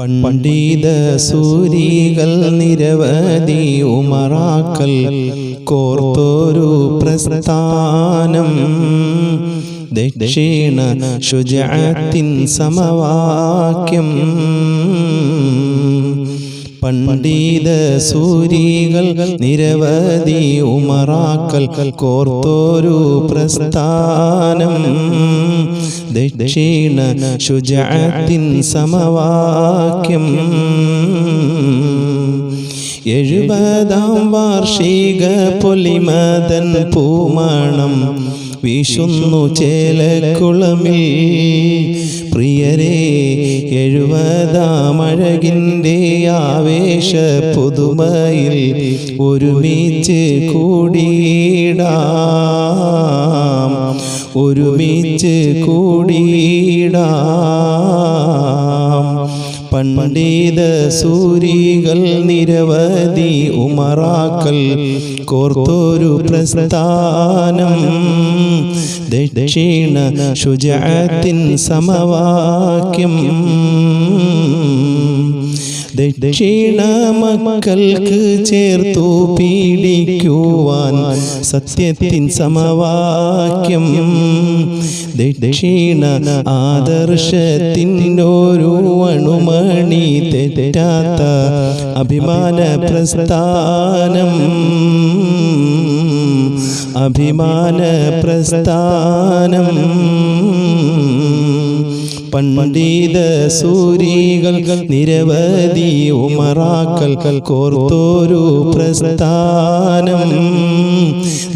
പണ്ഡിത സൂരികൾ നിരവധി ഉമറാക്കൽ കോർത്തോരു പ്രസ്ഥാനം. ദക്ഷിണ ശുചാത്തിൻ സമവാക്യം. പണ്ഡിത സൂരികൾ നിരവധി ഉമറാക്കൽ കോർത്തോരു പ്രസ്ഥാനം. ദക്ഷിണ ശുചാത്തിൻ സമവാക്യം. എഴുപതാം വാർഷിക പൊലിമതൻ പൂമാണം വീശുന്നു ചേലക്കുളമിൽ. പ്രിയരെ എഴുപതാമഴകിന്റെ ആവേശ പുതുമയിൽ ഒരുമിച്ച് കൂടിയിടാം. ഒരുമിച്ച് കൂടിയിടാം. പണ്ഡിത സൂരികൾ നിരവധി ഉമറാക്കൽ കോർത്തോരു പ്രസ്ഥാനം. ദക്ഷിണ ശുചാത്തിൻ സമവാക്യം. ദക്ഷിണ മക്കൾക്ക് ചേർത്തു പീഡിക്കുവാൻ സത്യത്തിൻ സമവാക്യം. ദക്ഷിണ ആദർശത്തിനൊരു അണുമണി തെറ്റാത്ത അഭിമാന പ്രസ്ഥാനം. അഭിമാന പ്രസ്ഥാനം. പണ്ഡിത സൂരികൾ നിരവധി ഉമറാക്കൽ കോർത്തോരു പ്രസ്ഥാനം.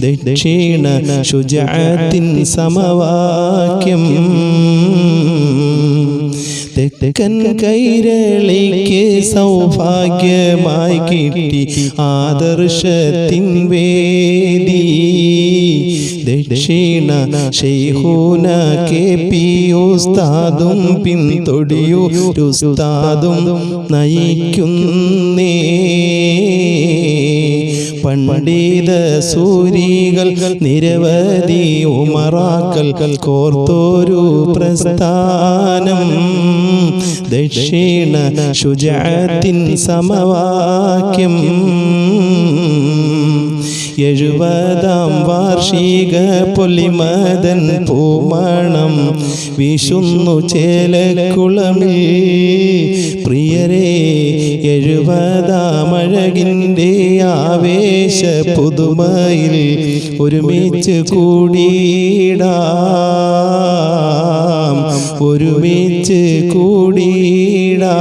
ദക്ഷിണ ശുചാത്തിൻ സമവാക്യം. തെക്കൻ കൈരളിക്ക് സൗഭാഗ്യമായി കിട്ടി ആദർശത്തിൻ വേദി. ദക്ഷിണ ഷെയ്ഹൂന കെ പി ഉസ്താദും പിന്തൊടിയുസ്താദും നയിക്കുന്നേ. പണ്ഡിത സൂരികൾ നിരവധി ഉമറാക്കൽ കോർത്തോരു പ്രസ്ഥാനം. ദക്ഷിണ ശുചാത്തിൻ സമവാക്യം. എഴുപതാം വാർഷിക പൊലിമതൻ പൂമണം വിഷുന്നു ചേലക്കുളമിൽ. പ്രിയരെ എഴുപതാം അഴകിന്റെ ആവേശ പുതുമയിൽ ഒരുമിച്ച് കൂടിയിടാം. ഒരുമിച്ച് കൂടിയിടാം.